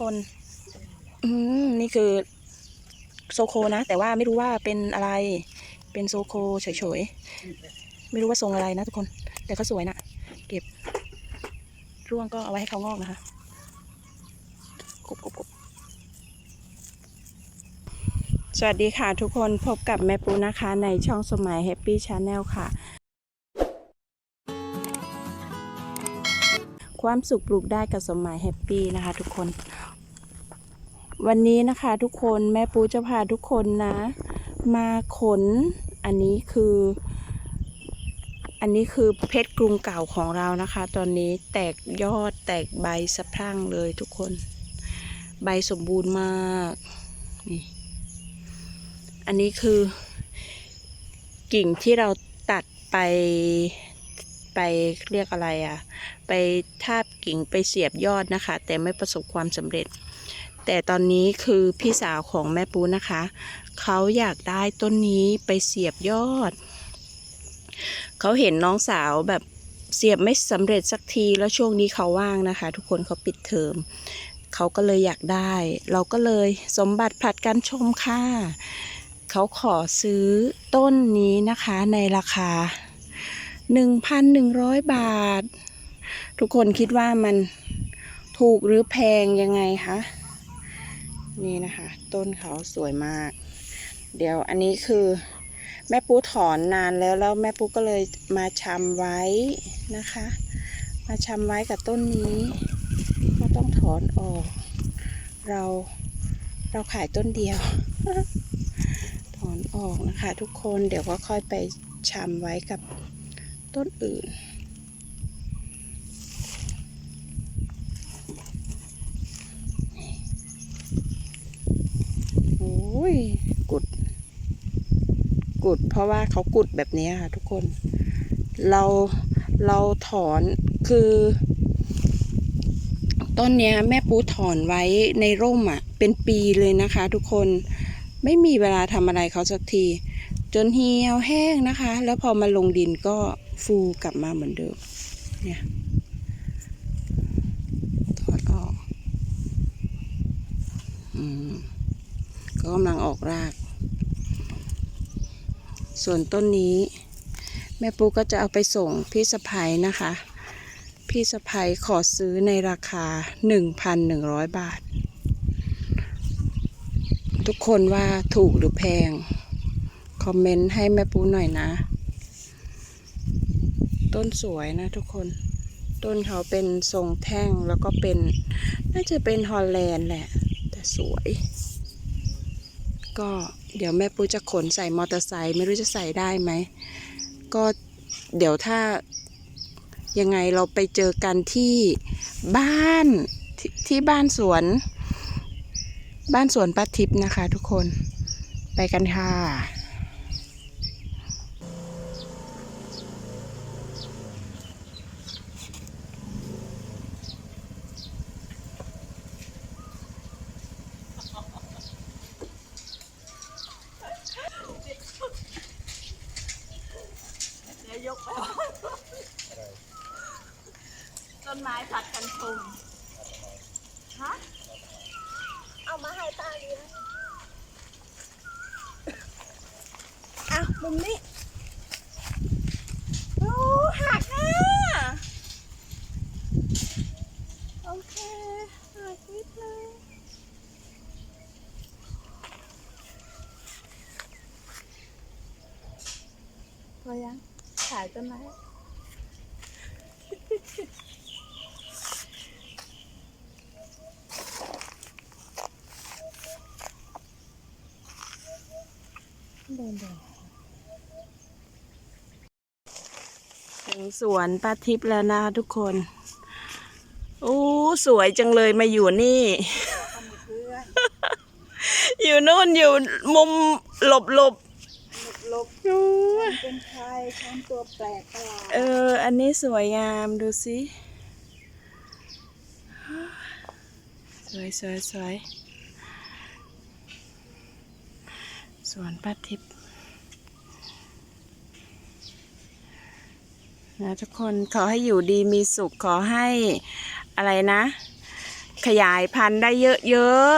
คน อืมนี่คือโซโคนะ แต่ว่าไม่รู้ว่าเป็นอะไร เป็นโซโคเฉยๆ ไม่รู้ว่าทรงอะไรนะทุกคน แต่ก็สวยนะเก็บ ร่วงก็เอาไว้ให้เขางอกนะคะกบกบกบสวัสดีค่ะทุกคนพบกับแม่ปูนะคะในช่องสมัยแฮปปี้ชาแนลค่ะ ความสุขปลูกได้กับสมัยแฮปปี้นะคะ ทุกคน วันนี้นะคะทุกคนแม่ปูจะพาทุกคนนะ มาขน อันนี้คือ อันนี้คือเพชรกรุงเก่าของเรานะคะ ตอนนี้แตกยอดแตกใบสะพรั่งเลยทุกคน ใบสมบูรณ์มากนี่อันนี้คือ กิ่งที่เราตัดไป ไปเรียกอะไรอะ่ะ ไปทาบกิ่งไปเสียบยอดนะคะ แต่ไม่ประสบความสำเร็จ แต่ตอนนี้คือพี่สาวของแม่ปูนะคะ เขาอยากได้ต้นนี้ไปเสียบยอด เขาเห็นน้องสาวแบบเสียบไม่สำเร็จสักทีแล้วช่วงนี้เขาว่างนะคะ ทุกคนเขาปิดเทอมเขาก็เลยอยากได้ เราก็เลยสมบัติผลัดกันชมค่ะเขาขอซื้อต้นนี้นะคะในราคา 1,100 บาท ทุกคนคิดว่ามันถูกหรือแพงยังไงคะนี่นะคะ ต้นเขาสวยมาก เดี๋ยวอันนี้คือแม่ปูถอนนานแล้วแล้วแม่ปูก็เลยมาชำไว้นะคะ มาชำไว้กับต้นนี้ ก็ต้องถอนออก เราเราขายต้นเดียว ถอนออกนะคะ ทุกคนเดี๋ยวก็ค่อยไปชำไว้กับ ต้นอื่น โอ้ย กุด กุด เพราะว่าเขากุดแบบนี้ค่ะทุกคน เรา เราถอน คือ ต้นเนี้ยแม่ปูถอนไว้ในร่มอะ เป็นปีเลยนะคะทุกคน ไม่มีเวลาทำอะไรเขาสักทีจนเหี่ยวแห้งนะคะ แล้วพอมาลงดินก็ ฟูกลับมาเหมือนเดิม เนี่ย ถอนออก อืม ก็กำลังออกราก ส่วนต้นนี้ แม่ปูก็จะเอาไปส่งพี่สะพ้ยนะคะ พี่สะพ้ยขอซื้อในราคา 1,100 บาท ทุกคนว่าถูกหรือแพง คอมเมนต์ให้แม่ปูหน่อยนะ ต้นสวยนะทุกคน ต้นเขาเป็นทรงแท่งแล้วก็เป็น น่าจะเป็นฮอลแลนด์แหละ แต่สวย ก็เดี๋ยวแม่ปูจะขนใส่มอเตอร์ไซค์ไม่รู้จะใส่ได้ไหม ก็เดี๋ยวถ้ายังไงเราไปเจอกันที่บ้านทที่บ้านสวน บ้านสวนป้าทิพย์นะคะทุกคนไปกันค่ะ เดี๋ยวยกไปต้ นไม้ผัดกันชมฮะเอามาให้ตาดีนะอะมุมนี้โอ้หักอะโอเคหักนิดนึงพอยังขายต้นไม้ เดินเดินถึงสวนป้าทิพย์แล้วนะทุกคนโอ้สวยจังเลยมาอยู่นี่ อยู่นู่นอยู่มุมหลบหลบหลบๆโอ้ยเป็นใครทำตัวแปลกประหลาดเออ อันนี้สวยงามดูสิ สวยสวยสวย สวนป้าทิพย์นะทุกคนขอให้อยู่ดีมีสุขขอให้อะไรนะ ขยายพันธุ์ได้เยอะ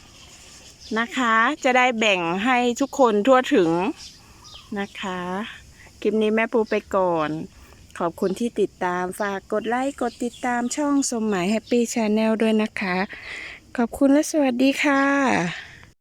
ๆนะคะ จะได้แบ่งให้ทุกคนทั่วถึงนะคะ คลิปนี้แม่ปูไปก่อน ขอบคุณที่ติดตามฝากกดไลค์ กดติดตามช่องสมหมายแฮปปี้ชาแนลด้วยนะคะ ขอบคุณและสวัสดีค่ะ